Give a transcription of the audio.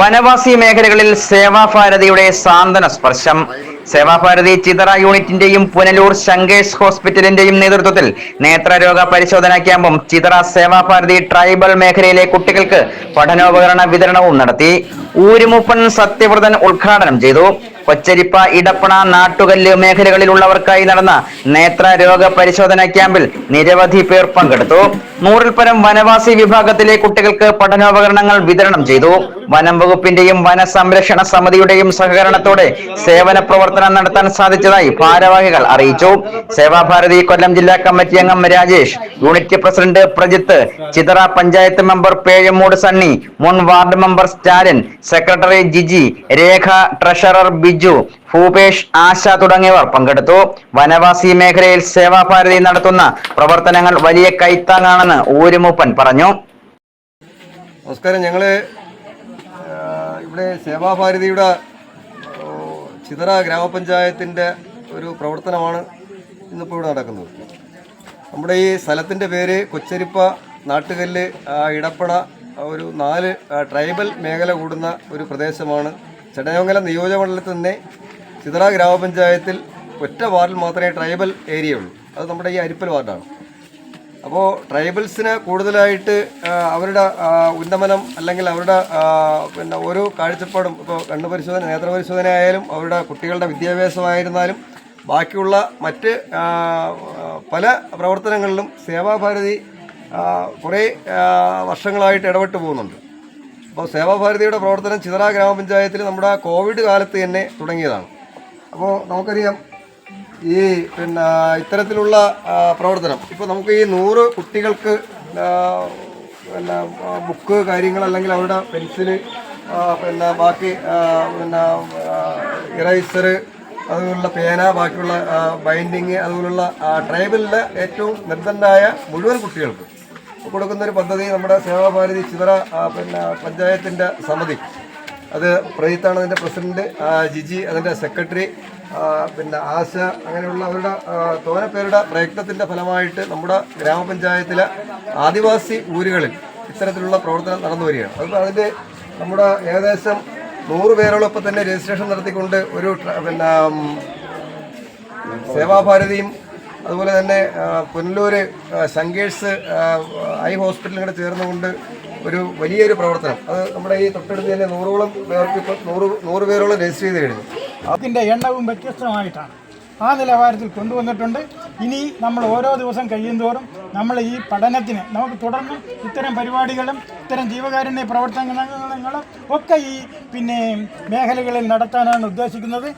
വനവാസി മേഖലകളിൽ സേവാഭാരതിയുടെ സാന്ത്വന സ്പർശം. സേവാഭാരതി ചിതറ യൂണിറ്റിന്റെയും പുനലൂർ ശങ്കേഷ് ഹോസ്പിറ്റലിന്റെയും നേതൃത്വത്തിൽ നേത്രരോഗ പരിശോധനാ ക്യാമ്പും ചിതറ സേവാഭാരതി ട്രൈബൽ മേഖലയിലെ കുട്ടികൾക്ക് പഠനോപകരണ വിതരണവും നടത്തി. ഊരുമുപ്പൻ സത്യവ്രതൻ ഉദ്ഘാടനം ചെയ്തു. കൊച്ചരിപ്പ ഇടപ്പണ നാട്ടുകല്ല് മേഖലകളിലുള്ളവർക്കായി നടന്ന നേത്ര രോഗ പരിശോധനാ ക്യാമ്പിൽ നിരവധി പേർ പങ്കെടുത്തു. നൂറിൽ പരം വനവാസി വിഭാഗത്തിലെ കുട്ടികൾക്ക് പഠനോപകരണങ്ങൾ വിതരണം ചെയ്തു. വനം വകുപ്പിന്റെയും വനസംരക്ഷണ സമിതിയുടെയും സഹകരണത്തോടെ സേവന പ്രവർത്തനം നടത്താൻ സാധിച്ചതായി ഭാരവാഹികൾ അറിയിച്ചു. സേവാഭാരതി കൊല്ലം ജില്ലാ കമ്മിറ്റി അംഗം Rajesh unit president Prajith Chithara panchayat member Pezhamoodu Sunny മുൻ ward member Stalin secretary Giji Rekha treasurer Biju Bhupesh Asha തുടങ്ങിയവർ പങ്കെടുത്തു. വനവാസി മേഖലയിൽ സേവാഭാരതി നടത്തുന്ന പ്രവർത്തനങ്ങൾ വലിയ കൈത്താങ്ങാണെന്ന് ഊരുമൂപ്പൻ പറഞ്ഞു. നമസ്കാരം. ഞങ്ങൾ ഇവിടെ സേവാഭാരതിയുടെ ചിതറ ഗ്രാമപഞ്ചായത്തിന്റെ ഒരു പ്രവർത്തനമാണ് ഇന്നിപ്പോൾ ഇവിടെ നടക്കുന്നത്. നമ്മുടെ ഈ സ്ഥലത്തിന്റെ പേര് കൊച്ചരിപ്പ നാട്ടുകല്ല് ഇടപ്പട ഒരു നാല് ട്രൈബൽ മേഖല കൂടുന്ന ഒരു പ്രദേശമാണ് ചടയമംഗലം നിയോജകമണ്ഡലത്തിൽ തന്നെ ചിതറ ഗ്രാമപഞ്ചായത്തിൽ ഒറ്റ വാർഡിൽ മാത്രമേ ട്രൈബൽ ഏരിയ ഉള്ളൂ. അത് നമ്മുടെ ഈ അരിപ്പൽ വാർഡാണ്. അപ്പോൾ ട്രൈബൽസിന് കൂടുതലായിട്ട് അവരുടെ ഉന്നമനം അല്ലെങ്കിൽ അവരുടെ പിന്നെ ഓരോ കാഴ്ചപ്പാടും ഇപ്പോൾ കണ്ണു പരിശോധന നേത്രപരിശോധന ആയാലും അവരുടെ കുട്ടികളുടെ വിദ്യാഭ്യാസമായിരുന്നാലും ബാക്കിയുള്ള മറ്റ് പല പ്രവർത്തനങ്ങളിലും സേവാഭാരതി കുറേ വർഷങ്ങളായിട്ട് ഇടപെട്ട് പോകുന്നുണ്ട്. അപ്പോൾ സേവാഭാരതിയുടെ പ്രവർത്തനം ചിതറ ഗ്രാമപഞ്ചായത്തിൽ നമ്മുടെ കോവിഡ് കാലത്ത് തന്നെ തുടങ്ങിയതാണ്. അപ്പോൾ നമുക്കറിയാം ഈ പിന്നെ ഇത്തരത്തിലുള്ള പ്രവർത്തനം. ഇപ്പോൾ നമുക്ക് ഈ നൂറ് കുട്ടികൾക്ക് പിന്നെ ബുക്ക് കാര്യങ്ങൾ അല്ലെങ്കിൽ അവരുടെ പെൻസിൽ പിന്നെ ബാക്കി പിന്നെ ഇറൈസർ അതുപോലുള്ള പേന ബാക്കിയുള്ള ബൈൻഡിങ് അതുപോലുള്ള ട്രൈബലിലെ ഏറ്റവും നിർബന്ധമായ മുഴുവൻ കുട്ടികൾക്ക്. കൊടുക്കുന്ന ഒരു പദ്ധതി നമ്മുടെ സേവാഭാരതി ചിതറ പിന്നെ പഞ്ചായത്തിന്റെ സമിതി. അത് പ്രജിത്താണ് അതിന്റെ പ്രസിഡന്റ് ജിജി അതിന്റെ സെക്രട്ടറി പിന്നെ ആശ അങ്ങനെയുള്ള അവരുടെ തോന പേരുടെ പ്രയത്നത്തിന്റെ ഫലമായിട്ട് നമ്മുടെ ഗ്രാമപഞ്ചായത്തിലെ ആദിവാസി ഊരുകളിൽ ഇത്തരത്തിലുള്ള പ്രവർത്തനം നടന്നു വരികയാണ്. അതിപ്പോൾ അതിന്റെ നമ്മുടെ ഏകദേശം നൂറ് പേരോളം ഇപ്പം തന്നെ രജിസ്ട്രേഷൻ നടത്തിക്കൊണ്ട് ഒരു പിന്നെ സേവാഭാരതിയും അതുപോലെ തന്നെ പുനലൂര് ആ, ശങ്കേഴ്സ് ഐ ഹോസ്പിറ്റലും കൂടെ ചേർന്നുകൊണ്ട് ഒരു വലിയൊരു പ്രവർത്തനം. അത് നമ്മുടെ ഈ തൊട്ടടുത്ത് തന്നെ നൂറോളം പേർക്ക് ഇപ്പോൾ നൂറ് നൂറ് പേരോളം രജിസ്റ്റർ ചെയ്ത് കഴിഞ്ഞു. അതിന്റെ എണ്ണവും വ്യത്യസ്തമായിട്ടാണ്. ആ നിലവാരത്തിൽ കൊണ്ടുവന്നിട്ടുണ്ട്. ഇനി നമ്മൾ ഓരോ ദിവസം കഴിയുന്തോറും നമ്മൾ ഈ പഠനത്തിന് നമുക്ക് തുടർന്ന് ഇത്തരം പരിപാടികളും ഇത്തരം ജീവകാരുണ്യ പ്രവർത്തനങ്ങളും ഒക്കെ ഈ പിന്നെ മേഖലകളിൽ നടത്താനാണ് ഉദ്ദേശിക്കുന്നത്.